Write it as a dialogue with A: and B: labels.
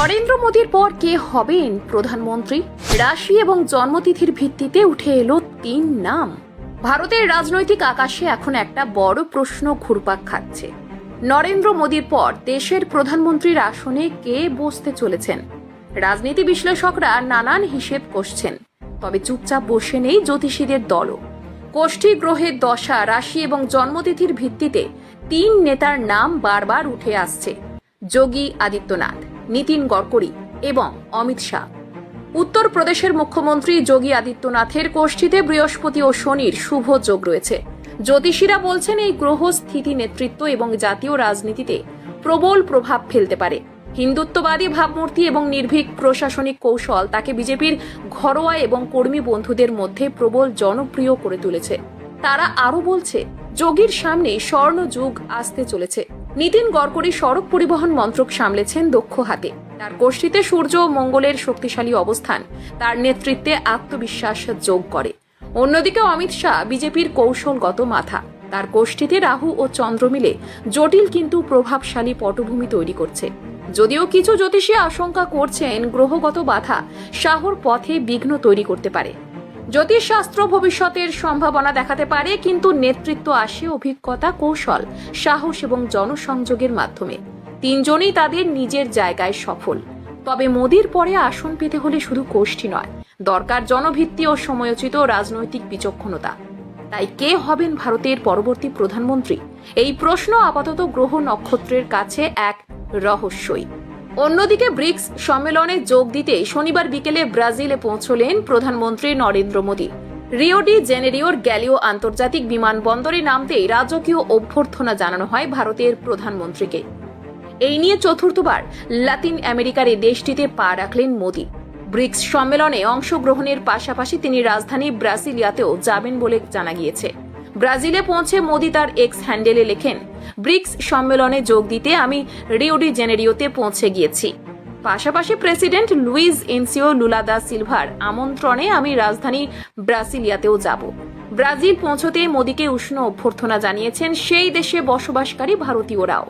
A: নরেন্দ্র মোদীর পর কে হবেন প্রধানমন্ত্রী? রাশি এবং জন্মতিথির ভিত্তিতে উঠে এলো তিন নাম। ভারতের রাজনৈতিক আকাশে এখন একটা বড় প্রশ্ন ঘুরপাক খাচ্ছে। নরেন্দ্র মোদীর পর দেশের প্রধানমন্ত্রীর আসনে কে বসতে চলেছেন? রাজনীতি বিশ্লেষকরা নানান হিসেব কষছেন। তবে চুপচাপ বসে নেই জ্যোতিষীদের দলও। কোষ্ঠী গ্রহের দশা, রাশি এবং জন্মতিথির ভিত্তিতে তিন নেতার নাম বারবার উঠে আসছে। যোগী আদিত্যনাথ। নীতিন গডকরি এবং অমিত শাহ। উত্তরপ্রদেশের মুখ্যমন্ত্রী যোগী আদিত্যনাথের কোষ্ঠীতে বৃহস্পতি ও শনির শুভ যোগ রয়েছে। জ্যোতিষীরা বলছেন এই গ্রহ স্থিতি, নেতৃত্ব এবং জাতীয় রাজনীতিতে প্রবল প্রভাব ফেলতে পারে। হিন্দুত্ববাদী ভাবমূর্তি এবং নির্ভীক প্রশাসনিক কৌশল তাকে বিজেপির ঘরোয়া এবং কর্মী বন্ধুদের মধ্যে প্রবল জনপ্রিয় করে তুলেছে। তারা আরও বলছে, যোগীর সামনে স্বর্ণ যুগ আসতে চলেছে। নীতিন গডকরি সড়ক পরিবহন মন্ত্রক সামলেছেন দক্ষ হাতে। তার গোষ্ঠীতে সূর্য ও মঙ্গলের শক্তিশালী অবস্থান, তার নেতৃত্বে আত্মবিশ্বাস যোগ করে। অন্যদিকে অমিত শাহ বিজেপির কৌশলগত মাথা। তার গোষ্ঠীতে রাহু ও চন্দ্র মিলে জটিল কিন্তু প্রভাবশালী পটভূমি তৈরি করছে। যদিও কিছু জ্যোতিষী আশঙ্কা করছেন, গ্রহগত বাধা শাহর পথে বিঘ্ন তৈরি করতে পারে। জ্যোতিষশাস্ত্র ভবিষ্যতের সম্ভাবনা দেখাতে পারে, কিন্তু নেতৃত্ব আসে অভিজ্ঞতা কৌশল, সাহস এবং জনসংযোগের মাধ্যমে। তিনজনই তাদের নিজের জায়গায় সফল। তবে মোদির পরে আসন পেতে হলে শুধু কোষ্ঠী নয়, দরকার জনভিত্তি ও সময়োচিত রাজনৈতিক বিচক্ষণতা। তাই কে হবেন ভারতের পরবর্তী প্রধানমন্ত্রী? এই প্রশ্ন আপাতত গ্রহ নক্ষত্রের কাছে এক রহস্যই। অন্যদিকে ব্রিক্স সম্মেলনে যোগ দিতে শনিবার বিকেলে ব্রাজিলে পৌঁছলেন প্রধানমন্ত্রী নরেন্দ্র মোদী। রিও ডি জেনেরিওর গ্যালিও আন্তর্জাতিক বিমানবন্দরে নামতেই রাজকীয় অভ্যর্থনা জানানো হয় ভারতের প্রধানমন্ত্রীকে। এই নিয়ে চতুর্থবার লাতিন আমেরিকার এই দেশটিতে পা রাখলেন মোদী। ব্রিক্স সম্মেলনে অংশগ্রহণের পাশাপাশি তিনি রাজধানী ব্রাসিলিয়াতেও যাবেন বলে জানা গিয়েছে। ব্রাজিলে পৌঁছে মোদি তার এক্স হ্যান্ডেলে লেখেন ব্রিক্স সম্মেলনে যোগ দিতে আমি রিওডি জেনেরিওতে পৌঁছে গিয়েছি। পাশাপাশি president Luiz Inacio Lula da silver আমন্ত্রণে আমি রাজধানী ব্রাসিলিয়াতেও যাব। ব্রাজিল পৌঁছতে মোদীকে উষ্ণ অভ্যর্থনা জানিয়েছেন সেই দেশে বসবাসকারী ভারতীয়রাও।